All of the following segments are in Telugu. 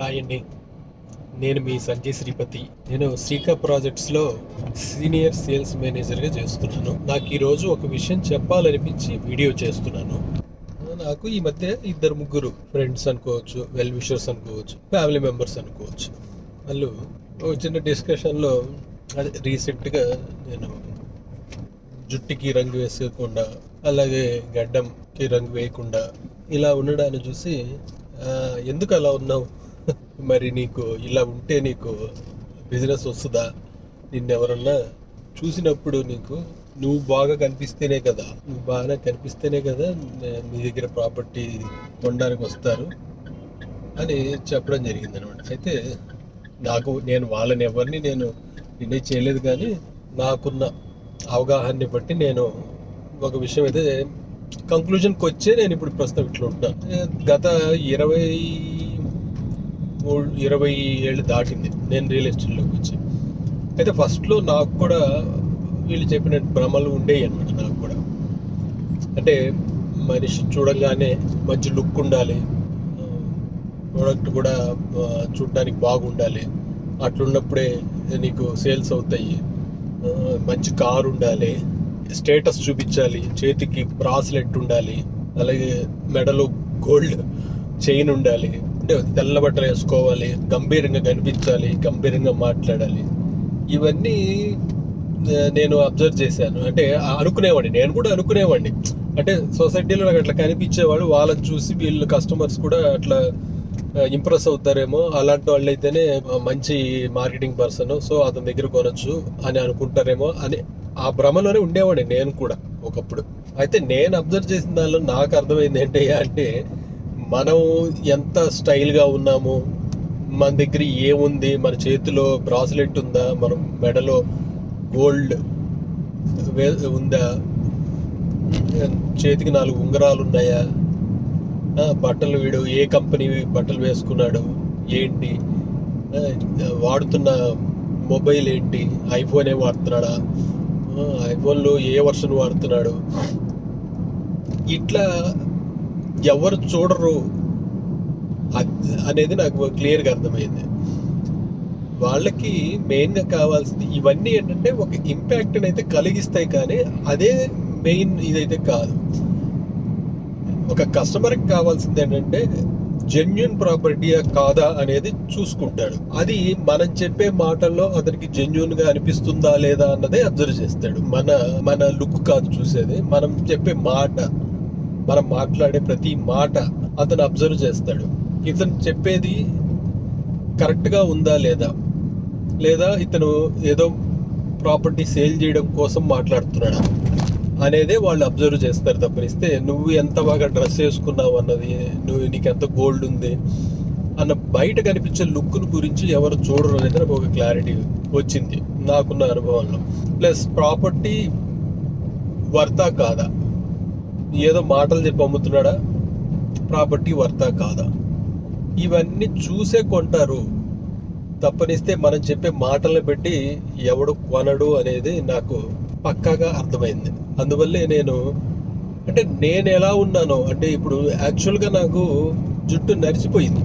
హాయ్ అండి. నేను మీ సంజయ్ శ్రీపతి. నేను శ్రీకా ప్రాజెక్ట్స్లో సీనియర్ సేల్స్ మేనేజర్గా చేస్తున్నాను. నాకు ఈరోజు ఒక విషయం చెప్పాలనిపించి వీడియో చేస్తున్నాను. నాకు ఈ మధ్య ఇద్దరు ముగ్గురు ఫ్రెండ్స్ అనుకోవచ్చు వెల్ విషర్స్ అనుకోవచ్చు ఫ్యామిలీ మెంబర్స్ అనుకోవచ్చు. వాళ్ళు ఒక చిన్న డిస్కషన్లో అదే రీసెంట్గా నేను జుట్టుకి రంగు వేసుకోకుండా అలాగే గడ్డంకి రంగు వేయకుండా ఇలా ఉండడాన్ని చూసి ఎందుకు అలా ఉన్నావు? మరి నీకు ఇలా ఉంటే నీకు బిజినెస్ వస్తుందా? నిన్నెవరన్నా చూసినప్పుడు నీకు నువ్వు బాగా కనిపిస్తేనే కదా నువ్వు బాగా కనిపిస్తేనే కదా నీ దగ్గర ప్రాపర్టీ కొనడానికి వస్తారు అని చెప్పడం జరిగింది అనమాట అయితే నాకు నేను వాళ్ళని ఎవరిని నేను నిర్ణయం చేయలేదు కానీ నాకున్న అవగాహనని బట్టి నేను ఒక విషయం అయితే కంక్లూజన్కి వచ్చే నేను ఇప్పుడు ప్రస్తుతం ఇట్లా ఉంటున్నాను. గత ఇరవై మూడు ఇరవై ఏళ్ళు దాటింది. నేను రియల్ ఎస్టేట్లోకి వచ్చి. అయితే ఫస్ట్లో నాకు కూడా వీళ్ళు చెప్పిన భ్రమలు ఉండేవి అనమాట నాకు కూడా. అంటే మనిషి చూడంగానే మంచి లుక్ ఉండాలి. ప్రోడక్ట్ కూడా చూడడానికి బాగుండాలి. అట్లున్నప్పుడే నీకు సేల్స్ అవుతాయి. మంచి కారు ఉండాలి. స్టేటస్ చూపించాలి. చేతికి బ్రాస్లెట్ ఉండాలి. అలాగే మెడలో గోల్డ్ చైన్ ఉండాలి. అంటే తెల్ల బట్టలు వేసుకోవాలి గంభీరంగా కనిపించాలి గంభీరంగా మాట్లాడాలి. ఇవన్నీ నేను అబ్జర్వ్ చేశాను. అంటే అనుకునేవాడిని నేను కూడా అనుకునేవాడిని. అంటే సొసైటీలో నాకు అట్లా కనిపించేవాడు వాళ్ళని చూసి వీళ్ళు కస్టమర్స్ కూడా అట్లా ఇంప్రెస్ అవుతారేమో. అలాంటి వాళ్ళు అయితేనే మంచి మార్కెటింగ్ పర్సన్ సో అతని దగ్గర కొనొచ్చు అని అనుకుంటారేమో అని ఆ భ్రమలోనే ఉండేవాడిని నేను కూడా ఒకప్పుడు. అయితే నేను అబ్జర్వ్ చేసిన దానిలో నాకు అర్థమైంది ఏంటి అంటే మనం ఎంత స్టైల్గా ఉన్నాము మన దగ్గర ఏముంది మన చేతిలో బ్రాస్లెట్ ఉందా మనం మెడలో గోల్డ్ ఉందా చేతికి నాలుగు ఉంగరాలు ఉన్నాయా బట్టలు వీడు ఏ కంపెనీ బట్టలు వేసుకున్నాడు ఏంటి వాడుతున్న మొబైల్ ఏంటి ఐఫోన్ ఏ వాడుతున్నాడా ఐఫోన్లో ఏ వర్షన్ వాడుతున్నాడు ఇట్లా ఎవరు చూడరు. అనేది నాకు క్లియర్గా అర్థమైంది. వాళ్ళకి మెయిన్గా కావాల్సింది ఇవన్నీ ఏంటంటే ఒక ఇంపాక్ట్ని అయితే కలిగిస్తాయి కానీ అదే మెయిన్ ఇదైతే కాదు. ఒక కస్టమర్కి కావాల్సింది ఏంటంటే జెన్యున్ ప్రాపర్టీయా కాదా అనేది చూసుకుంటాడు. అది మనం చెప్పే మాటల్లో అతనికి జెన్యున్గా అనిపిస్తుందా లేదా అన్నదే అబ్జర్వ్ చేస్తాడు. మన మన లుక్ కాదు చూసేది. మనం చెప్పే మాట మనం మాట్లాడే ప్రతి మాట అతను అబ్జర్వ్ చేస్తాడు. ఇతను చెప్పేది కరెక్ట్గా ఉందా లేదా? లేదా ఇతను ఏదో ప్రాపర్టీ సేల్ చేయడం కోసం మాట్లాడుతున్నాడా? అనేదే వాళ్ళు అబ్జర్వ్ చేస్తారు తప్పనిస్తే నువ్వు ఎంత బాగా డ్రెస్ వేసుకున్నావు అన్నది నువ్వు నీకు ఎంత గోల్డ్ ఉంది అన్న బయట కనిపించే లుక్ను గురించి ఎవరు చూడరు అనేది నాకు ఒక క్లారిటీ వచ్చింది నాకున్న అనుభవంలో. ప్లస్ ప్రాపర్టీ వర్తా కాదా? ఏదో మాటలు చెప్పి అమ్ముతున్నాడా? ప్రాపర్టీ వర్తా కాదా? ఇవన్నీ చూసే కొంటారు. తప్పనిస్తే మనం చెప్పే మాటలను బట్టి ఎవడు కొనడు అనేది నాకు పక్కాగా అర్థమైంది. అందువల్లే నేను అంటే నేను ఎలా ఉన్నానో అంటే ఇప్పుడు యాక్చువల్గా నాకు జుట్టు నరిసిపోయింది.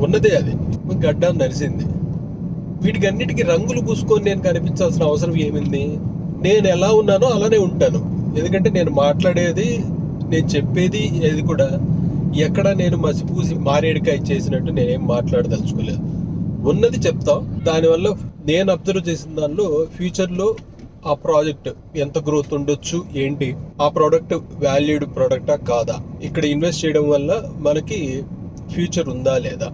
ఉన్నదే అది. గడ్డ నరిసింది. వీటికి అన్నిటికీ రంగులు పూసుకొని నేను కనిపించాల్సిన అవసరం ఏమింది? నేను ఎలా ఉన్నానో అలానే ఉంటాను. ఎందుకంటే నేను మాట్లాడేది నేను చెప్పేది ఏది కూడా ఎక్కడ నేను మసిపూసి మారేడుకాయ చేసినట్టు నేనేం మాట్లాడదలుచుకోలేదు. ఉన్నది చెప్తాం. దానివల్ల నేను అబ్జర్వ్ చేసిన దానిలో ఫ్యూచర్లో ఆ ప్రాజెక్ట్ ఎంత గ్రోత్ ఉండొచ్చు ఏంటి? ఆ ప్రోడక్ట్ వాల్యూడ్ ప్రోడక్టా కాదా? ఇక్కడ ఇన్వెస్ట్ చేయడం వల్ల మనకి ఫ్యూచర్ ఉందా లేదా?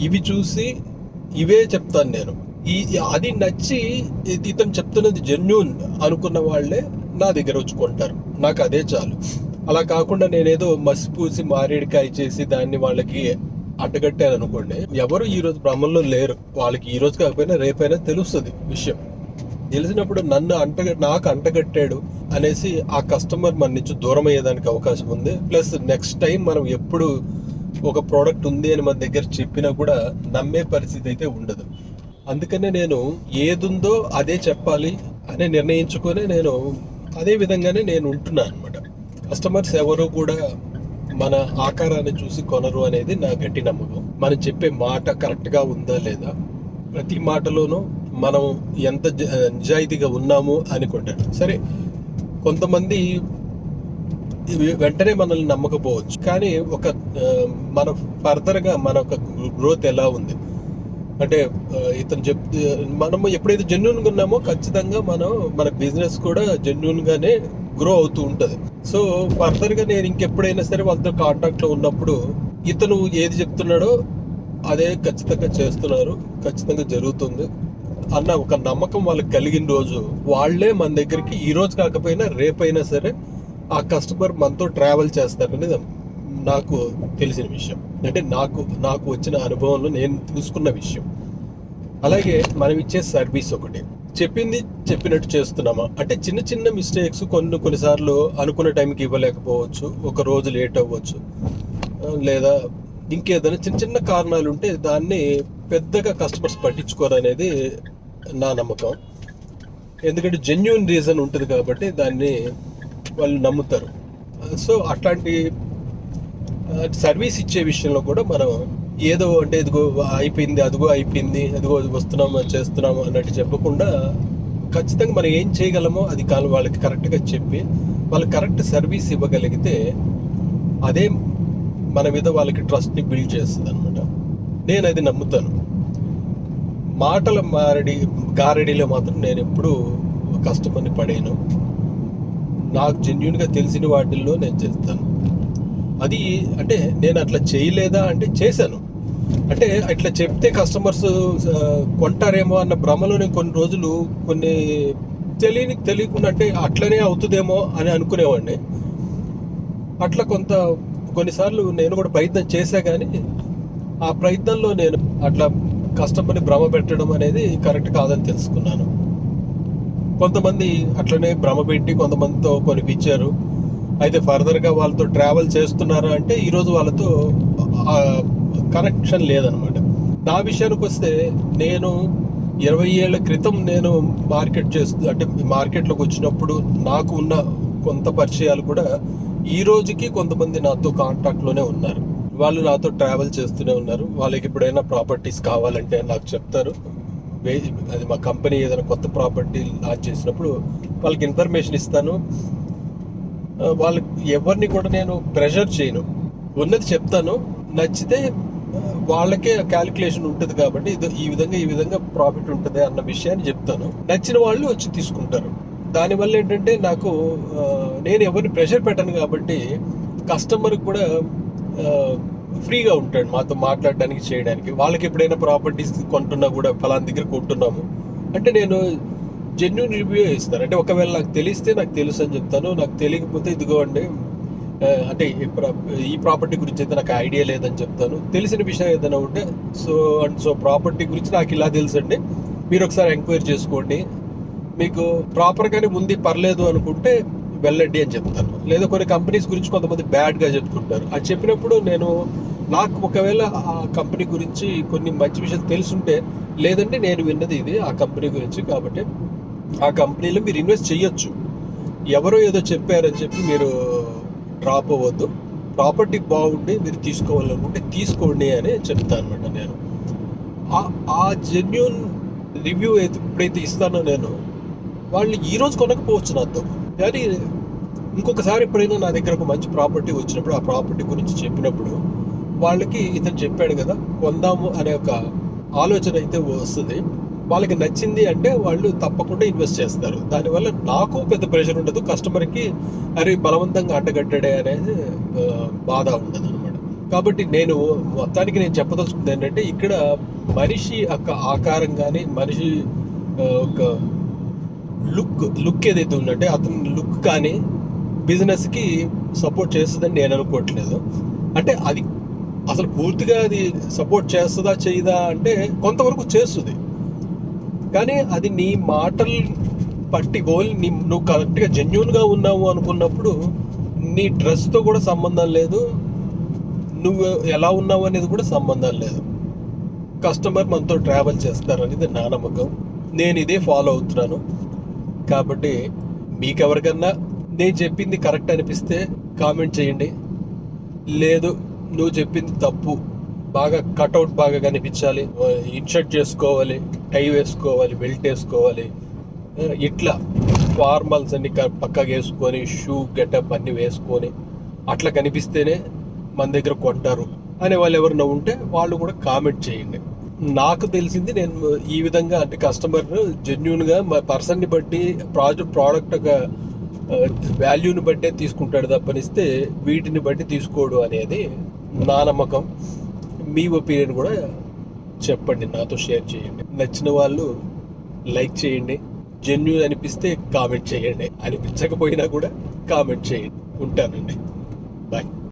ఇవి చూసి ఇవే చెప్తాను నేను. ఈ అది నచ్చి ఇతను చెప్తున్నది జెన్యున్ అనుకున్న వాళ్ళే నా దగ్గర వచ్చి కొంటారు. నాకు అదే చాలు. అలా కాకుండా నేనేదో మసిపూసి మారేడికాయ చేసి దాన్ని వాళ్ళకి అడ్డగట్టాను అనుకోండి ఎవరు ఈ రోజు భ్రమంలో లేరు. వాళ్ళకి ఈ రోజు కాకపోయినా రేపైనా తెలుస్తుంది విషయం. తెలిసినప్పుడు నన్ను అంట నాకు అంటగట్టాడు అనేసి ఆ కస్టమర్ మన నుంచి దూరం అయ్యేదానికి అవకాశం ఉంది. ప్లస్ నెక్స్ట్ టైం మనం ఎప్పుడు ఒక ప్రోడక్ట్ ఉంది అని మన దగ్గర చెప్పినా కూడా నమ్మే పరిస్థితి అయితే ఉండదు. అందుకనే నేను ఏదుందో అదే చెప్పాలి అని నిర్ణయించుకొని నేను అదే విధంగానే నేను ఉంటున్నాను అనమాట కస్టమర్స్ ఎవరు కూడా మన ఆకారాన్ని చూసి కొనరు అనేది నా గట్టి నమ్మకం. మనం చెప్పే మాట కరెక్ట్గా ఉందా లేదా? ప్రతి మాటలోనూ మనం ఎంత జ- నిజాయితీగా ఉన్నాము అనుకుంటాడు సరే కొంతమంది వెంటనే మనల్ని నమ్మకపోవచ్చు. కానీ ఒక మన ఫర్దర్గా మన ఒక గ్రోత్ ఎలా ఉంది? అంటే ఇతను చెప్తే మనము ఎప్పుడైతే జెన్యున్గా ఉన్నామో ఖచ్చితంగా మనం మన బిజినెస్ కూడా జెన్యున్ గానే గ్రో అవుతూ ఉంటది. సో ఫర్దర్గా నేను ఇంకెప్పుడైనా సరే వాళ్ళతో కాంటాక్ట్లో ఉన్నప్పుడు ఇతను ఏది చెప్తున్నాడో అదే ఖచ్చితంగా చేస్తున్నారు ఖచ్చితంగా జరుగుతుంది అన్న ఒక నమ్మకం వాళ్ళకి కలిగిన రోజు వాళ్ళే మన దగ్గరికి ఈ రోజు కాకపోయినా రేపైనా సరే ఆ కస్టమర్ మనతో ట్రావెల్ చేస్తారనేది నాకు తెలిసిన విషయం. అంటే నాకు నాకు వచ్చిన అనుభవంలో నేను చూసుకున్న విషయం. అలాగే మనం ఇచ్చే సర్వీస్ ఒకటి. చెప్పింది చెప్పినట్టు చేస్తున్నామా? అంటే చిన్న చిన్న మిస్టేక్స్ కొన్ని కొన్నిసార్లు అనుకున్న టైంకి ఇవ్వలేకపోవచ్చు. ఒక రోజు లేట్ అవ్వచ్చు. లేదా ఇంకేదైనా చిన్న చిన్న కారణాలు ఉంటే దాన్ని పెద్దగా కస్టమర్స్ పట్టించుకోరు అనేది నా నమ్మకం. ఎందుకంటే జెన్యున్ రీజన్ ఉంటుంది కాబట్టి దాన్ని వాళ్ళు నమ్ముతారు. సో అట్లాంటి సర్వీస్ ఇచ్చే విషయంలో కూడా మనం ఏదో అంటే ఇదిగో అయిపోయింది అదిగో అయిపోయింది అదిగో వస్తున్నాము చేస్తున్నాము అన్నట్టు చెప్పకుండా ఖచ్చితంగా మనం ఏం చేయగలమో అది కాదు వాళ్ళకి కరెక్ట్గా చెప్పి వాళ్ళకి కరెక్ట్ సర్వీస్ ఇవ్వగలిగితే అదే మన మీద వాళ్ళకి ట్రస్ట్ని బిల్డ్ చేస్తుంది అనమాట నేను అది నమ్ముతాను. మాటల మారడి గారడిలో మాత్రం నేను ఎప్పుడూ కస్టమర్ని పడేను నాకు జెన్యున్గా తెలిసిన వాటిల్లో నేను చేస్తాను. అది అంటే నేను అట్లా చేయలేదా అంటే చేశాను. అంటే అట్లా చెప్తే కస్టమర్స్ కొంటారేమో అన్న భ్రమలో నేను కొన్ని రోజులు కొన్ని తెలియని తెలియకుండా అంటే అట్లనే అవుతుందేమో అని అనుకునేవాడిని. అట్లా కొంత కొన్నిసార్లు నేను కూడా ప్రయత్నం చేశా కానీ ఆ ప్రయత్నంలో నేను అట్లా కస్టమర్ని భ్రమ పెట్టడం అనేది కరెక్ట్ కాదని తెలుసుకున్నాను. కొంతమంది అట్లనే భ్రమ పెట్టి కొంతమందితో కొనిపించారు. అయితే ఫర్దర్గా వాళ్ళతో ట్రావెల్ చేస్తున్నారా అంటే ఈరోజు వాళ్ళతో కనెక్షన్ లేదనమాట నా విషయానికి వస్తే నేను ఇరవై ఏళ్ళ క్రితం నేను మార్కెట్ చేస్తూ అంటే మార్కెట్లోకి వచ్చినప్పుడు నాకు ఉన్న కొంత పరిచయాలు కూడా ఈ రోజుకి కొంతమంది నాతో కాంటాక్ట్లోనే ఉన్నారు. వాళ్ళు నాతో ట్రావెల్ చేస్తూనే ఉన్నారు. వాళ్ళకి ఎప్పుడైనా ప్రాపర్టీస్ కావాలంటే నాకు చెప్తారు. అది మా కంపెనీ ఏదైనా కొత్త ప్రాపర్టీ లాంచ్ చేసినప్పుడు వాళ్ళకి ఇన్ఫర్మేషన్ ఇస్తాను. వాళ్ళ వాళ్ళకి ఎవరిని కూడా నేను ప్రెషర్ చేయను. ఉన్నది చెప్తాను. నచ్చితే వాళ్ళకే క్యాలిక్యులేషన్ ఉంటుంది కాబట్టి ఇది ఈ విధంగా ఈ విధంగా ప్రాఫిట్ ఉంటుంది అన్న విషయాన్ని చెప్తాను. నచ్చిన వాళ్ళు వచ్చి తీసుకుంటారు. దానివల్ల ఏంటంటే నాకు నేను ఎవరిని ప్రెషర్ పెట్టను కాబట్టి కస్టమర్ కూడా ఫ్రీగా ఉంటాడు మాతో మాట్లాడడానికి చేయడానికి. వాళ్ళకి ఎప్పుడైనా ప్రాపర్టీస్ కొంటున్నా కూడా ఫలానా దగ్గర కొంటున్నాము. అంటే నేను జెన్యున్ రివ్యూ ఇస్తారు. అంటే ఒకవేళ నాకు తెలిస్తే నాకు తెలుసు అని చెప్తాను. నాకు తెలియకపోతే ఇదిగో అండి అంటే ఈ ఈ ప్రాపర్టీ గురించి అయితే నాకు ఐడియా లేదని చెప్తాను. తెలిసిన విషయం ఏదైనా ఉంటే సో అండ్ సో ప్రాపర్టీ గురించి నాకు ఇలా తెలుసండి. మీరు ఒకసారి ఎంక్వైరీ చేసుకోండి. మీకు ప్రాపర్గానే ఉంది పర్లేదు అనుకుంటే వెళ్ళండి అని చెప్తాను. లేదా కొన్ని కంపెనీస్ గురించి కొంతమంది బ్యాడ్గా చెప్తుంటారు అది చెప్పినప్పుడు నేను నాకు ఒకవేళ ఆ కంపెనీ గురించి కొన్ని మంచి విషయాలు తెలుసుంటే లేదంటే నేను విన్నది ఇది ఆ కంపెనీ గురించి కాబట్టి ఆ కంపెనీలో మీరు ఇన్వెస్ట్ చేయొచ్చు. ఎవరో ఏదో చెప్పారని చెప్పి మీరు డ్రాప్ అవ్వద్దు. ప్రాపర్టీ బాగుండి మీరు తీసుకోవాలనుకుంటే తీసుకోండి అని చెప్తాను అనమాట నేను. ఆ- ఆ జెన్యున్ రివ్యూ అయితే ఎప్పుడైతే ఇస్తానో నేను వాళ్ళు ఈరోజు కొనకపోవచ్చు నాతో. కానీ ఇంకొకసారి ఎప్పుడైనా నా దగ్గర ఒక మంచి ప్రాపర్టీ వచ్చినప్పుడు ఆ ప్రాపర్టీ గురించి చెప్పినప్పుడు వాళ్ళకి ఇతను చెప్పాడు కదా కొందాము అనే ఒక ఆలోచన అయితే వస్తుంది. వాళ్ళకి నచ్చింది అంటే వాళ్ళు తప్పకుండా ఇన్వెస్ట్ చేస్తారు. దానివల్ల నాకు పెద్ద ప్రెషర్ ఉండదు. కస్టమర్కి అరే బలవంతంగా అడ్డగట్టడే అనేది బాధ ఉండదు అనమాట కాబట్టి నేను మొత్తానికి నేను చెప్పదలుచుకుంది ఏంటంటే ఇక్కడ మనిషి యొక్క ఆకారం కానీ మనిషి ఒక లుక్ లుక్ ఏదైతే ఉందంటే అతని లుక్ కానీ బిజినెస్కి సపోర్ట్ చేస్తుందని నేను అనుకోవట్లేదు. అంటే అది అసలు పూర్తిగా అది సపోర్ట్ చేస్తుందా చేయదా అంటే కొంతవరకు చేస్తుంది. కానీ అది నీ మాటలు పట్టి గోల్ నీ నువ్వు కరెక్ట్గా జెన్యున్గా ఉన్నావు అనుకున్నప్పుడు నీ డ్రెస్తో కూడా సంబంధం లేదు. నువ్వు ఎలా ఉన్నావు అనేది కూడా సంబంధం లేదు. కస్టమర్ మనతో ట్రావెల్ చేస్తారనేది నా నమ్మకం. నేను ఇదే ఫాలో అవుతున్నాను. కాబట్టి మీకెవరికన్నా నేను చెప్పింది కరెక్ట్ అనిపిస్తే కామెంట్ చేయండి. లేదు నువ్వు చెప్పింది తప్పు. బాగా కట్అవుట్ బాగా కనిపించాలి. ఇన్షర్ట్ చేసుకోవాలి. టై వేసుకోవాలి బెల్ట్ వేసుకోవాలి. ఇట్లా ఫార్మల్స్ అన్ని పక్కగా వేసుకొని షూ గెటప్ అన్ని వేసుకొని అట్లా కనిపిస్తేనే మన దగ్గర కొంటారు. అనే వాళ్ళు ఎవరైనా ఉంటే వాళ్ళు కూడా కామెంట్ చేయండి. నాకు తెలిసింది నేను ఈ విధంగా అంటే కస్టమర్ జెన్యున్గా మా పర్సన్ని బట్టి ప్రాజెక్ట్ ప్రోడక్ట్ ఒక వాల్యూని బట్టే తీసుకుంటాడు తప్పనిస్తే వీటిని బట్టి తీసుకోడు అనేది నా నమ్మకం. మీ ఒపీనియన్ కూడా చెప్పండి నాతో షేర్ చేయండి. నచ్చిన వాళ్ళు లైక్ చేయండి. జెన్యున్ అనిపిస్తే కామెంట్ చేయండి. అనిపించకపోయినా కూడా కామెంట్ చేయండి. ఉంటానండి. బాయ్